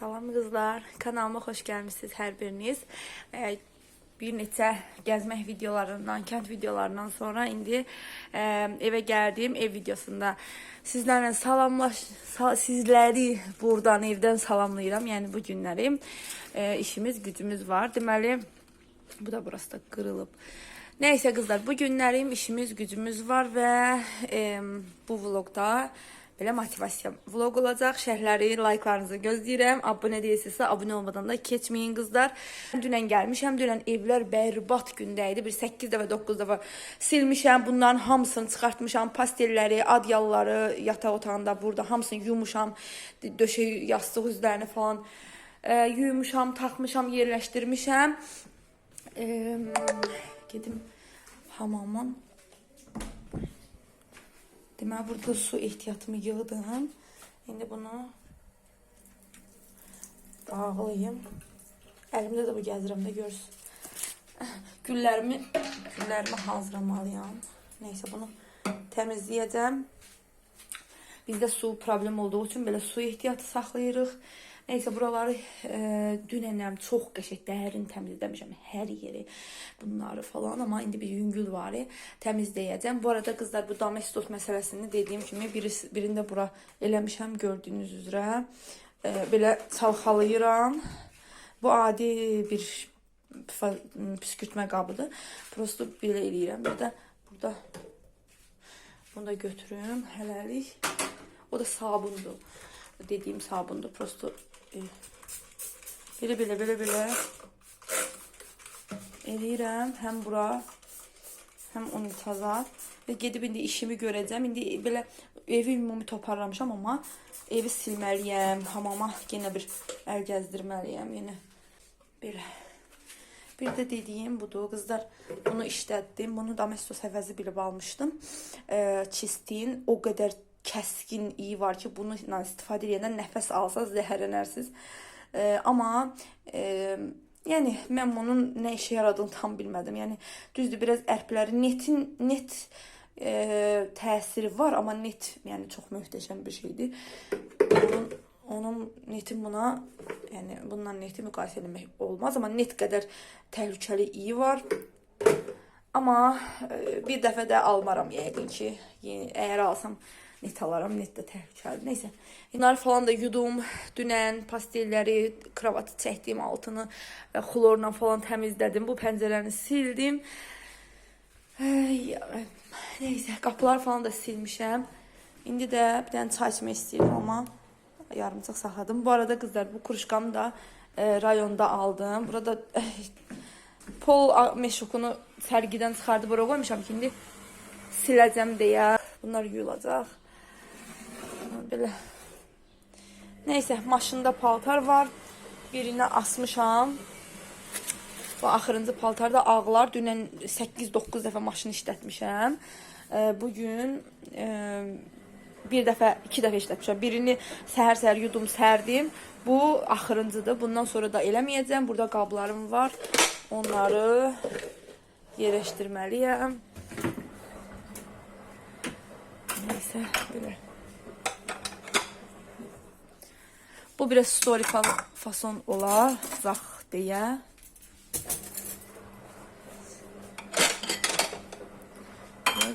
Salam qızlar, kanalıma xoş gəlmisiniz hər biriniz. Ee, bir neçə gəzmək videolarından, kənd videolarından sonra indi e, evə gəldim. Ev videosunda sizlərlə salamlaş sa sizləri buradan evdən salamlayıram. Yəni bu günləri e, işimiz, gücümüz var. Deməli bu da burası da qırılıb. Neyse kızlar bu günlerim işimiz gücümüz var ve e, bu vlogda belə motivasiya vlog olacaq. Şərhləri, like'larınızı gözləyirəm. Abunə deyilsinizsə abunə olmadan da keçməyin qızlar. Dünən gəlmişəm. Dünən evlər bərbad gündə idi. Bir 8 dəfə, 9 dəfə silmişəm. Bunların hamısını çıxartmışam. Pastelləri, adyalları yataq otağında burada hamısını yumuşam. Döşək yastıq üzlərini falan e, yumuşam, taxmışam, yerləşdirmişəm. E, gedim hamamın Deməli burada su ehtiyatımı yığdım. İndi bunu bağlayayım. Əlimdə də bu gəzirəm də görsün. Güllərimi güllərimi hazırlamalıyam. Neyse bunu təmizləyəcəm. Bizdə su problem olduğu üçün belə su ehtiyatı saxlayırıq. Neyse buraları e, dünenəm çox qəşəng dərin təmizləmişəm hər yeri bunları falan ama indi bir yüngül var təmizləyəcəm. Bu arada qızlar bu domestos məsələsini dediyim kimi biri, birində bura eləmişəm gördüyünüz üzrə. E, belə çalxalayıram. Bu adi bir püskürtmə qabıdır. Prosto belə eləyirəm. Bir də burada bunu da götürüm hələlik. O da sabundur. Dediğim sabundur. Prosto e, belə belə belə belə eləyirəm. Həm bura, həm unitaza. Və gedib indi işimi görəcəm. İndi belə evi ümumi toparlamışam amma evi silməliyəm. Hamama yenə bir əl gəzdirməliyəm yenə. Belə. Bir de dediğim budur. Kızlar bunu işlətdim. Bunu Domestos həvəzi bilib almışdım. Ee, çistiyin o kadar kəskin iyi var ki, bunu istifadə edəndə nəfəs alsaz zəhərlənərsiniz. Ee, amma e, yəni mən bunun nə işə yaradığını tam bilmədim. Yəni düzdür, biraz ərpləri netin net e, təsiri var, amma net yəni çox möhtəşəm bir şeydir. Onun onun netin buna yani bundan neti müqayisə etmək olmaz amma net qədər təhlükəli iyi var. Amma e, bir dəfə də almaram yəqin ki. Əgər alsam net alaram, net də təhlükəlidir. Neysə. Bunları falan da yudum. Dünən pastelləri, kravatı çəkdim altını xlorla falan təmizlədim. Bu pəncərəni sildim. Neysə, qapılar falan da silmişəm. İndi də bir dənə çay içmək istəyirəm amma yarımçıq saxladım. Bu arada kızlar bu kuruşkamı da e, rayonda aldım. Burada e, pol meşukunu sərgidən çıxardı bura qoymuşam ki, indi siləcəm deyə. Bunlar yuyulacaq. Belə. Neysə, maşında paltar var. Birini asmışam. Bu axırıncı paltarda ağlar. Dünən 8-9 dəfə maşını işlətmişəm. E, bugün e, bir dəfə, iki dəfə işlətmişəm. Birini səhər-səhər yudum, sərdim. Bu axırıncıdır. Bundan sonra da eləməyəcəm. Burada qablarım var. Onları yerləşdirməliyəm. Neysə, belə. Bu biraz story fason olacaq deyə.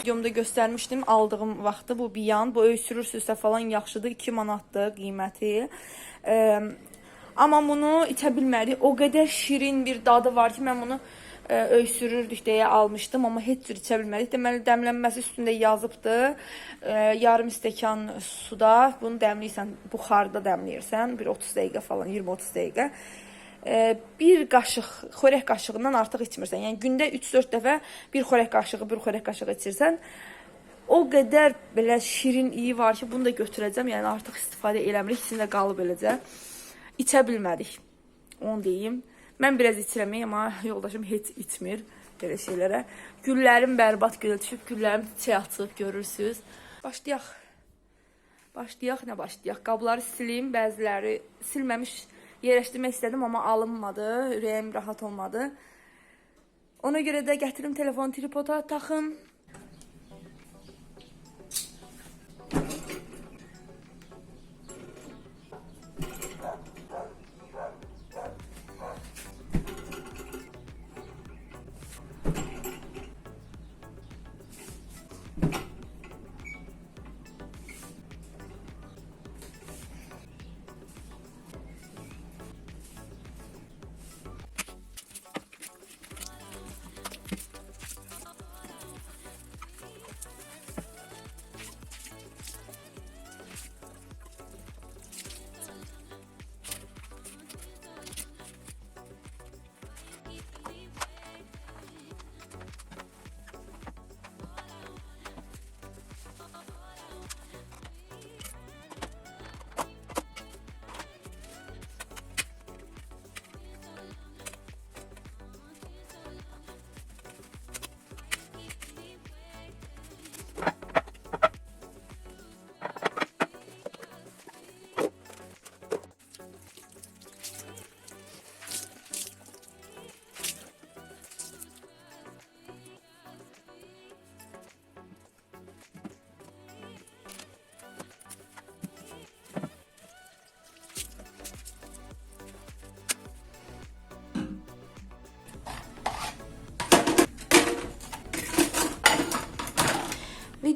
videomda göstermiştim aldığım vaxtı bu biyan. Bu öysürürsünüzsə falan yaxşıdır. 2 manatdır qiyməti. Amma bunu içə bilmədik. O qədər şirin bir dadı var ki, mən bunu e, öysürürdük deyə almışdım, amma heç cür içə bilmədik. Deməli dəmlənməsi üstündə yazıbdı. E, yarım stəkan suda bunu dəmləyirsən, buxarda dəmləyirsən, bir 30 dəqiqə falan, 20-30 dəqiqə bir qaşıq xörək qaşığından artıq içmirsən. Yəni gündə 3-4 dəfə bir xörək qaşığı, bir xörək qaşığı içirsən, o qədər belə şirin iyi var ki, bunu da götürəcəm. Yəni artıq istifadə eləmirik, içində qalıb eləcə. İçə bilmədik. Onu deyim. Mən biraz içirəm, amma yoldaşım heç içmir belə şeylərə. Güllərim bərbad gölə düşüb, güllərim çiçək açıb görürsüz. Başlayaq. Başlayaq, nə başlayaq? Qabları silim, bəziləri silməmiş yerləşdirmək istədim, amma alınmadı. Ürəyim rahat olmadı. Ona görə də gətirim telefon tripoda taxım.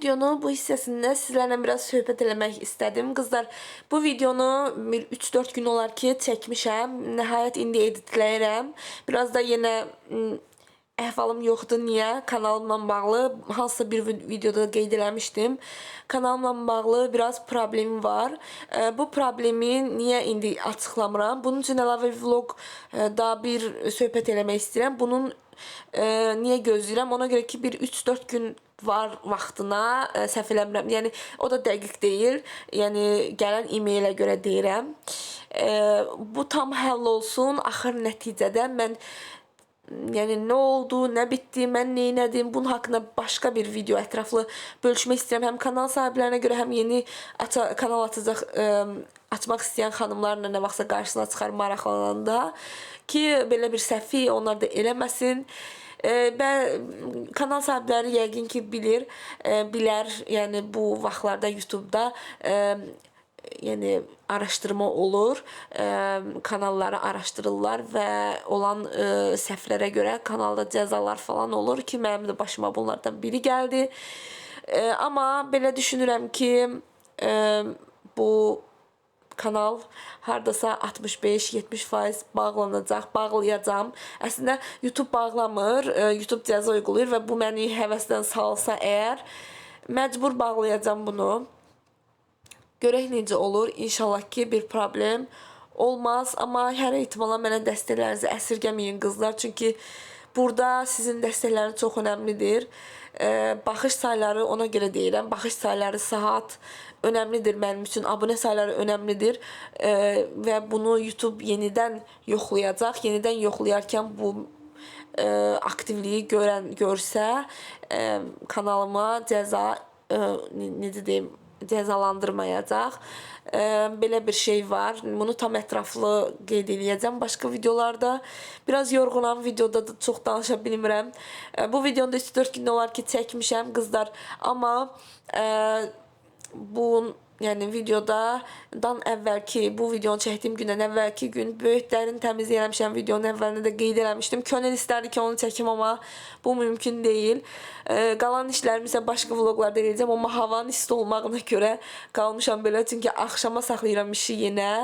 Videonun bu hissəsində sizlərlə biraz söhbət eləmək istədim. Qızlar, bu videonu bir 3-4 gün olar ki çəkmişəm. Nəhayət indi editləyirəm. Biraz da yenə əhvalım yoxdur. Niyə? Kanalımla bağlı hansısa bir vi- videoda qeyd eləmişdim. Kanalımla bağlı biraz problemim var. E, bu problemi niyə indi açıqlamıram? Bunun üçün əlavə vlog e, da bir söhbət eləmək istəyirəm. Bunun e, niyə gözləyirəm? Ona görə ki, bir 3-4 gün var vaxtına e, səhv eləmirəm. Yəni o da dəqiq deyil. Yəni gələn e-mailə görə deyirəm. Bu tam həll olsun. Axır nəticədə mən yəni nə oldu, nə bitdi, mən nə etdim, bunun haqqında başqa bir video ətraflı bölüşmək istəyirəm. Həm kanal sahiblərinə görə, həm yeni aça, kanal açacaq ə, açmaq istəyən xanımlarla nə vaxtsa qarşısına çıxar maraqlananda ki, belə bir səhvi onlar da eləməsin. Və kanal sahibləri yəqin ki bilir, e, bilər, yəni bu vaxtlarda YouTube-da yəni araşdırma olur. E, kanalları araşdırırlar və olan e, səhvlərə görə kanalda cəzalar falan olur ki, mənim də başıma bunlardan biri gəldi. E, amma belə düşünürəm ki, e, bu kanal hardasa 65-70% bağlanacaq, bağlayacağam. Əslində YouTube bağlamır, YouTube cəza uyğulayır və bu məni həvəsdən salsa əgər məcbur bağlayacağam bunu. Görək necə olur. İnşallah ki bir problem olmaz, amma hər ehtimala mənə dəstəklərinizi əsirgəməyin qızlar, çünki burada sizin dəstəkləriniz çox önəmlidir. Ee, baxış sayları ona görə deyirəm. Baxış sayları, saat önəmlidir mənim üçün. Abunə sayları önəmlidir. Ee, və bunu YouTube yenidən yoxlayacaq. Yenidən yoxlayarkən bu e, aktivliyi görən görsə e, kanalıma cəza e, ne- necə deyim cəzalandırmayacaq. E, belə bir şey var. Bunu tam ətraflı qeyd eləyəcəm başqa videolarda. Biraz yorğunam, videoda da çox danışa bilmirəm. E, bu videonu da 3-4 gün olar ki çəkmişəm qızlar, amma e, bu yəni videodadan əvvəlki bu videonu çəkdiyim gündən əvvəlki gün böyüklərin təmizləyəmişəm videonun əvvəlində də qeyd eləmişdim. Könül istərdi ki, onu çəkim, amma bu mümkün deyil. E, qalan işlərimi isə başqa vloqlarda eləyəcəm, amma havanın isti olmağına görə qalmışam belə, çünki axşama saxlayıram işi yenə.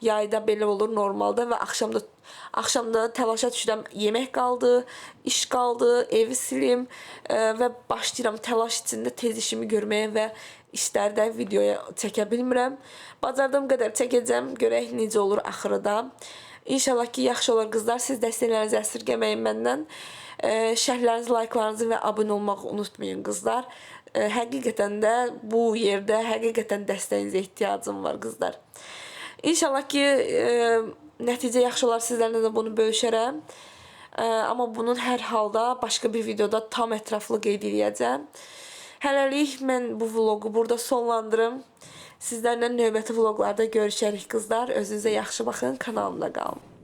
Yayda belə olur normalda və axşamda Axşamda təlaşa düşürəm, yemək qaldı, iş qaldı, evi silim e, və başlayıram təlaş içində tez işimi görməyə və işləri də videoya çəkə bilmirəm. Bacardığım qədər çəkəcəm, görək necə olur axırda. İnşallah ki yaxşı olur qızlar. Siz dəstəklərinizi əsirgəməyin məndən. E, şərhlərinizi, layqlarınızı və abunə olmağı unutmayın qızlar. E, həqiqətən də bu yerdə həqiqətən dəstəyinizə ehtiyacım var qızlar. İnşallah ki e, nəticə yaxşı olar sizlərlə də bunu bölüşərəm. E, amma bunun hər halda başqa bir videoda tam ətraflı qeyd edəcəm. Hələlik mən bu vloqu burada sonlandırım. Sizlərlə növbəti vloqlarda görüşərik qızlar. Özünüzə yaxşı baxın, kanalımda qalın.